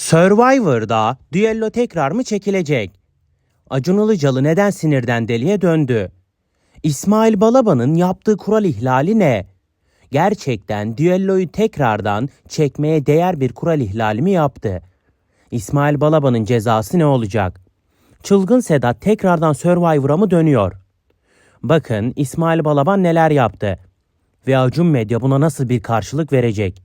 Survivor'da düello tekrar mı çekilecek? Acun Ilıcalı neden sinirden deliye döndü? İsmail Balaban'ın yaptığı kural ihlali ne? Gerçekten düelloyu tekrardan çekmeye değer bir kural ihlali mi yaptı? İsmail Balaban'ın cezası ne olacak? Çılgın Sedat tekrardan Survivor'a mı dönüyor? Bakın İsmail Balaban neler yaptı ve Acun Medya buna nasıl bir karşılık verecek?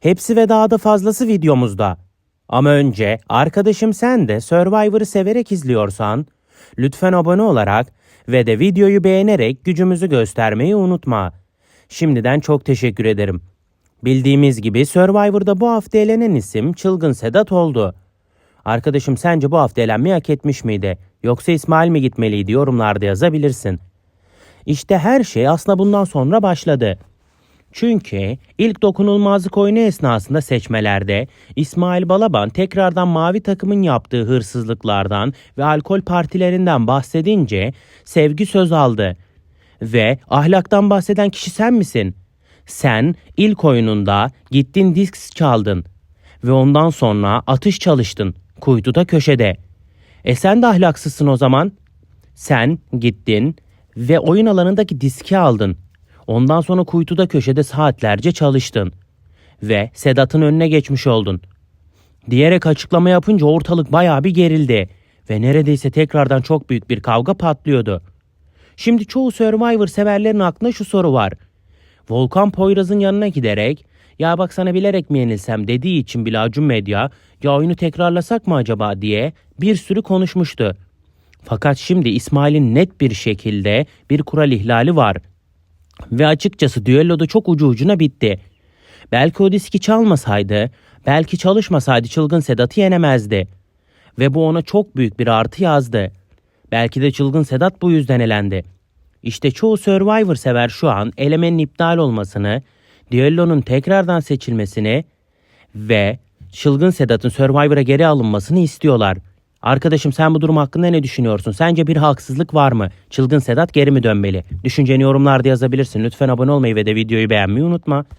Hepsi ve daha da fazlası videomuzda. Ama önce arkadaşım sen de Survivor'ı severek izliyorsan lütfen abone olarak ve de videoyu beğenerek gücümüzü göstermeyi unutma. Şimdiden çok teşekkür ederim. Bildiğimiz gibi Survivor'da bu hafta elenen isim Çılgın Sedat oldu. Arkadaşım sence bu hafta elenmeyi hak etmiş miydi? Yoksa İsmail mi gitmeliydi yorumlarda yazabilirsin. İşte her şey aslında bundan sonra başladı. Çünkü ilk dokunulmazlık oyunu esnasında seçmelerde İsmail Balaban tekrardan mavi takımın yaptığı hırsızlıklardan ve alkol partilerinden bahsedince sevgi söz aldı. Ve ahlaktan bahseden kişi sen misin? Sen ilk oyununda gittin disk çaldın ve ondan sonra atış çalıştın kuytuda köşede. E sen de ahlaksızsın o zaman. Sen gittin ve oyun alanındaki diski aldın. Ondan sonra kuytuda köşede saatlerce çalıştın. Ve Sedat'ın önüne geçmiş oldun. Diyerek açıklama yapınca ortalık bayağı bir gerildi. Ve neredeyse tekrardan çok büyük bir kavga patlıyordu. Şimdi çoğu Survivor severlerin aklında şu soru var. Volkan Poyraz'ın yanına giderek ya bak sana bilerek mi yenilsem dediği için bile Acun Medya ya oyunu tekrarlasak mı acaba diye bir sürü konuşmuştu. Fakat şimdi İsmail'in net bir şekilde bir kural ihlali var. Ve açıkçası düelloda çok ucu ucuna bitti. Belki o diski çalmasaydı, belki çalışmasaydı çılgın Sedat'ı yenemezdi. Ve bu ona çok büyük bir artı yazdı. Belki de çılgın Sedat bu yüzden elendi. İşte çoğu Survivor sever şu an elemenin iptal olmasını, düellonun tekrardan seçilmesini ve çılgın Sedat'ın Survivor'a geri alınmasını istiyorlar. Arkadaşım sen bu durum hakkında ne düşünüyorsun? Sence bir haksızlık var mı? Çılgın Sedat geri mi dönmeli? Düşünceni yorumlarda yazabilirsin. Lütfen abone olmayı ve de videoyu beğenmeyi unutma.